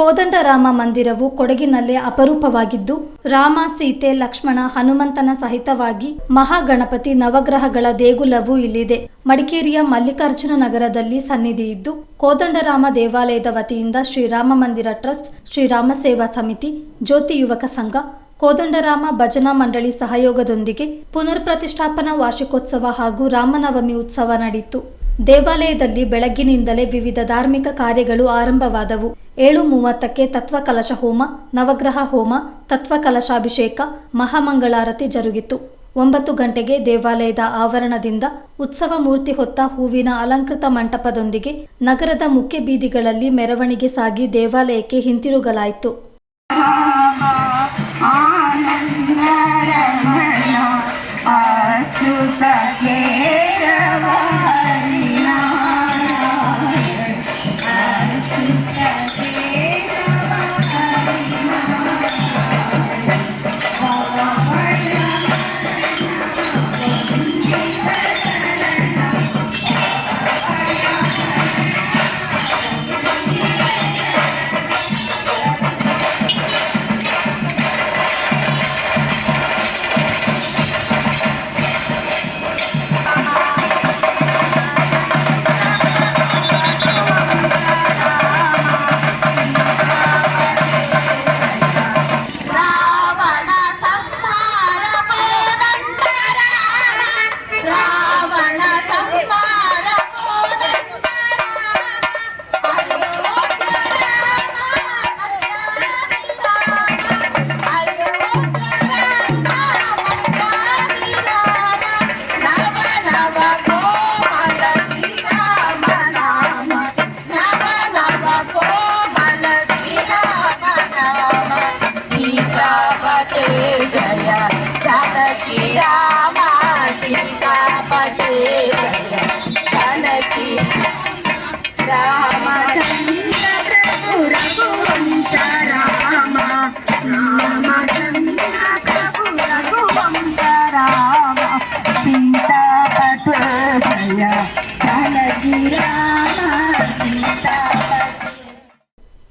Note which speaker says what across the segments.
Speaker 1: ಕೋದಂಡರಾಮ ಮಂದಿರವು ಕೊಡಗಿನಲ್ಲೇ ಅಪರೂಪವಾಗಿದ್ದು, ರಾಮ, ಸೀತೆ, ಲಕ್ಷ್ಮಣ, ಹನುಮಂತನ ಸಹಿತವಾಗಿ ಮಹಾಗಣಪತಿ ನವಗ್ರಹಗಳ ದೇಗುಲವೂ ಇಲ್ಲಿದೆ. ಮಡಿಕೇರಿಯ ಮಲ್ಲಿಕಾರ್ಜುನ ನಗರದಲ್ಲಿ ಸನ್ನಿಧಿ ಇದ್ದು ಕೋದಂಡರಾಮ ದೇವಾಲಯದ ವತಿಯಿಂದ ಶ್ರೀರಾಮ ಮಂದಿರ ಟ್ರಸ್ಟ್, ಶ್ರೀರಾಮ ಸೇವಾ ಸಮಿತಿ, ಜ್ಯೋತಿ ಯುವಕ ಸಂಘ, ಕೋದಂಡರಾಮ ಭಜನಾ ಮಂಡಳಿ ಸಹಯೋಗದೊಂದಿಗೆ ಪುನರ್ ಪ್ರತಿಷ್ಠಾಪನಾ ವಾರ್ಷಿಕೋತ್ಸವ ಹಾಗೂ ರಾಮನವಮಿ ಉತ್ಸವ ನಡೆಯಿತು. ದೇವಾಲಯದಲ್ಲಿ ಬೆಳಗ್ಗಿನಿಂದಲೇ ವಿವಿಧ ಧಾರ್ಮಿಕ ಕಾರ್ಯಗಳು ಆರಂಭವಾದವು. ಏಳು ಮೂವತ್ತಕ್ಕೆ ತತ್ವಕಲಶ ಹೋಮ, ನವಗ್ರಹ ಹೋಮ, ತತ್ವಕಲಶಾಭಿಷೇಕ, ಮಹಾಮಂಗಳಾರತಿ ಜರುಗಿತು. ಒಂಬತ್ತು ಗಂಟೆಗೆ ದೇವಾಲಯದ ಆವರಣದಿಂದ ಉತ್ಸವ ಮೂರ್ತಿ ಹೊತ್ತ ಹೂವಿನ ಅಲಂಕೃತ ಮಂಟಪದೊಂದಿಗೆ ನಗರದ ಮುಖ್ಯ ಬೀದಿಗಳಲ್ಲಿ ಮೆರವಣಿಗೆ ಸಾಗಿ ದೇವಾಲಯಕ್ಕೆ ಹಿಂತಿರುಗಲಾಯಿತು.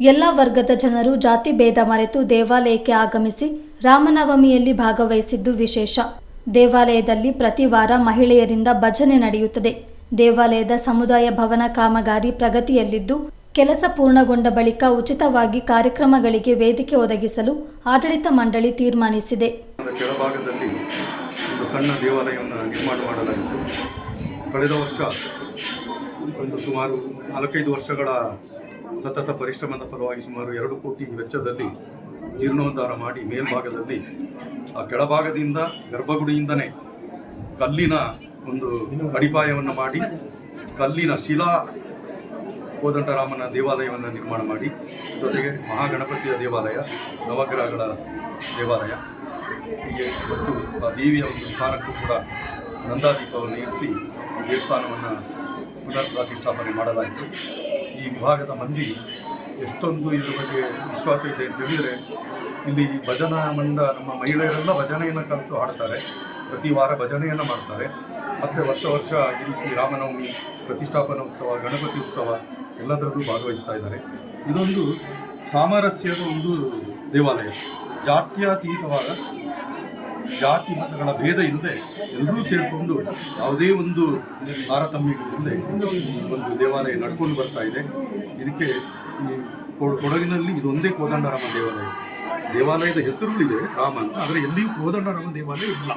Speaker 1: ಎಲ್ಲ ವರ್ಗದ ಜನರು ಜಾತಿ ಭೇದ ಮರೆತು ದೇವಾಲಯಕ್ಕೆ ಆಗಮಿಸಿ ರಾಮನವಮಿಯಲ್ಲಿ ಭಾಗವಹಿಸಿದ್ದು ವಿಶೇಷ. ದೇವಾಲಯದಲ್ಲಿ ಪ್ರತಿ ವಾರ ಮಹಿಳೆಯರಿಂದ ಭಜನೆ ನಡೆಯುತ್ತದೆ. ದೇವಾಲಯದ ಸಮುದಾಯ ಭವನ ಕಾಮಗಾರಿ ಪ್ರಗತಿಯಲ್ಲಿದ್ದು, ಕೆಲಸ ಪೂರ್ಣಗೊಂಡ ಬಳಿಕ ಉಚಿತವಾಗಿ ಕಾರ್ಯಕ್ರಮಗಳಿಗೆ ವೇದಿಕೆ ಒದಗಿಸಲು ಆಡಳಿತ ಮಂಡಳಿ ತೀರ್ಮಾನಿಸಿದೆ.
Speaker 2: ಕೆಳಭಾಗದಲ್ಲಿ ಒಂದು ದೇವಾಲಯವನ್ನು ನಿರ್ಮಾಣ ಮಾಡಲಾಗಿತ್ತು. ಕಳೆದ ವರ್ಷ ಒಂದು ಸುಮಾರು ನಾಲ್ಕೈದು ವರ್ಷಗಳ ಸತತ ಪರಿಶ್ರಮದ ಪರವಾಗಿ ಸುಮಾರು ಎರಡು ಕೋಟಿ ವೆಚ್ಚದಲ್ಲಿ ಜೀರ್ಣೋದ್ಧಾರ ಮಾಡಿ ಮೇಲ್ಭಾಗದಲ್ಲಿ ಆ ಕೆಳಭಾಗದಿಂದ ಗರ್ಭಗುಡಿಯಿಂದನೇ ಕಲ್ಲಿನ ಒಂದು ಅಡಿಪಾಯವನ್ನು ಮಾಡಿ, ಕಲ್ಲಿನ ಶಿಲಾ ಕೋದಂಡರಾಮನ ದೇವಾಲಯವನ್ನು ನಿರ್ಮಾಣ ಮಾಡಿ, ಜೊತೆಗೆ ಮಹಾಗಣಪತಿಯ ದೇವಾಲಯ, ನವಗ್ರಹಗಳ ದೇವಾಲಯ, ಹೀಗೆ ಮತ್ತು ಆ ದೇವಿಯ ಒಂದು ಸ್ಥಾನಕ್ಕೂ ಕೂಡ ನಂದಾದೀಪವನ್ನು ಇರಿಸಿ ದೇವಸ್ಥಾನವನ್ನು ಪುನರ್ ಪ್ರತಿಷ್ಠಾಪನೆ ಮಾಡಲಾಯಿತು. ಈ ವಿಭಾಗದ ಮಂದಿ ಎಷ್ಟೊಂದು ಇದ್ರ ಬಗ್ಗೆ ವಿಶ್ವಾಸ ಇದೆ ಅಂತ ಹೇಳಿದರೆ, ಇಲ್ಲಿ ಭಜನಾ ಮಂಡ ನಮ್ಮ ಮಹಿಳೆಯರೆಲ್ಲ ಭಜನೆಯನ್ನು ಕಲಿತು ಹಾಡ್ತಾರೆ. ಪ್ರತಿ ವಾರ ಭಜನೆಯನ್ನು ಮಾಡ್ತಾರೆ. ಮತ್ತು ವರ್ಷ ವರ್ಷ ಈ ರೀತಿ ರಾಮನವಮಿ, ಪ್ರತಿಷ್ಠಾಪನಾ ಉತ್ಸವ, ಗಣಪತಿ ಉತ್ಸವ ಎಲ್ಲದರಲ್ಲೂ ಭಾಗವಹಿಸ್ತಾ ಇದ್ದಾರೆ. ಇದೊಂದು ಸಾಮರಸ್ಯದ ಒಂದು ದೇವಾಲಯ. ಜಾತ್ಯತೀತವಾದ ಜಾತಿ ಮತಗಳ ಭೇದ ಇಲ್ಲದೆ ಎಲ್ಲರೂ ಸೇರಿಕೊಂಡು ಯಾವುದೇ ಒಂದು ತಾರತಮ್ಯಗಳಿಲ್ಲದೆ ಒಂದು ದೇವಾಲಯ ನಡ್ಕೊಂಡು ಬರ್ತಾ ಇದೆ. ಇದಕ್ಕೆ ಈ ಕೊಡಗಿನಲ್ಲಿ ಇದೊಂದೇ ಕೋದಂಡರಾಮ ದೇವಾಲಯ. ದೇವಾಲಯದ ಹೆಸರುಗಳಿದೆ ರಾಮ ಅಂತ, ಆದರೆ ಎಲ್ಲಿಯೂ ಕೋದಂಡರಾಮ ದೇವಾಲಯ ಇಲ್ಲ.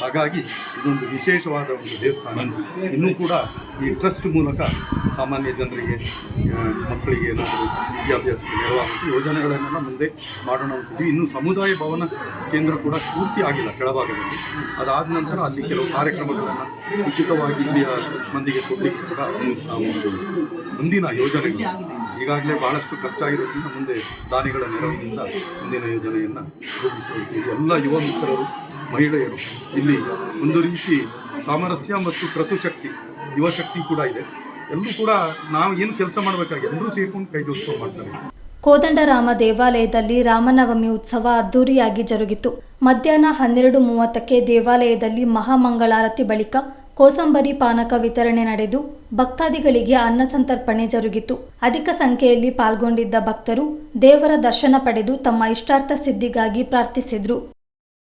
Speaker 2: ಹಾಗಾಗಿ ಇದೊಂದು ವಿಶೇಷವಾದ ಒಂದು ದೇವಸ್ಥಾನ. ಇನ್ನೂ ಕೂಡ ಈ ಟ್ರಸ್ಟ್ ಮೂಲಕ ಸಾಮಾನ್ಯ ಜನರಿಗೆ ಮಕ್ಕಳಿಗೆ ಏನಾದರೂ ವಿದ್ಯಾಭ್ಯಾಸಕ್ಕೆ ನೆರವಾಗುತ್ತೆ ಯೋಜನೆಗಳನ್ನೆಲ್ಲ ಮುಂದೆ ಮಾಡೋಣ ಅಂತೀವಿ ಇನ್ನು ಸಮುದಾಯ ಭವನ ಕೇಂದ್ರ ಕೂಡ ಪೂರ್ತಿ ಆಗಿಲ್ಲ ಕೆಳಭಾಗದಲ್ಲಿ. ಅದಾದ ನಂತರ ಅಲ್ಲಿ ಕೆಲವು ಕಾರ್ಯಕ್ರಮಗಳನ್ನು ಉಚಿತವಾಗಿ ಇಲ್ಲಿಯ ಮಂದಿಗೆ ಕೊಡಲಿಕ್ಕೆ ಕೂಡ ಒಂದು ಮುಂದಿನ ಯೋಜನೆಗಳು. ಈಗಾಗಲೇ ಬಹಳಷ್ಟು ಖರ್ಚಾಗಿರೋದ್ರಿಂದ ಮುಂದೆ ದಾನಿಗಳ ನೆರವಿನಿಂದ ಮುಂದಿನ ಯೋಜನೆಯನ್ನು ರೂಪಿಸಿಕೊಳ್ತೀವಿ. ಎಲ್ಲ ಯುವ ಮಿತ್ರರು ಮಹಿಳೆಯರು. ಇಲ್ಲಿ ಒಂದು ರೀತಿ ಸಾಮರಸ್ಯ ಮತ್ತು ಕ್ರತುಶಕ್ತಿ ಯುವಶಕ್ತಿ ಕೂಡ ಇದೆ. ಎಲ್ಲರೂ ಕೂಡ ನಾವು ಏನು ಕೆಲಸ ಮಾಡಬೇಕಾಗಿ ಎಲ್ಲರೂ ಸೇರಿಕೊಂಡು ಕೈ ಜೋಡಿಸ್ಕೊಂಡು ಮಾಡ್ತಾರೆ.
Speaker 1: ಕೋದಂಡರಾಮ ದೇವಾಲಯದಲ್ಲಿ ರಾಮನವಮಿ ಉತ್ಸವ ಅದ್ದೂರಿಯಾಗಿ ಜರುಗಿತು. ಮಧ್ಯಾಹ್ನ ಹನ್ನೆರಡು ಮೂವತ್ತಕ್ಕೆ ದೇವಾಲಯದಲ್ಲಿ ಮಹಾಮಂಗಳಾರತಿ ಬಳಿಕ
Speaker 3: ಕೋಸಂಬರಿ ಪಾನಕ ವಿತರಣೆ ನಡೆದು ಭಕ್ತಾದಿಗಳಿಗೆ ಅನ್ನ ಸಂತರ್ಪಣೆ ಜರುಗಿತು. ಅಧಿಕ ಸಂಖ್ಯೆಯಲ್ಲಿ ಪಾಲ್ಗೊಂಡಿದ್ದ ಭಕ್ತರು ದೇವರ ದರ್ಶನ ಪಡೆದು ತಮ್ಮ ಇಷ್ಟಾರ್ಥ ಸಿದ್ಧಿಗಾಗಿ ಪ್ರಾರ್ಥಿಸಿದ್ರು.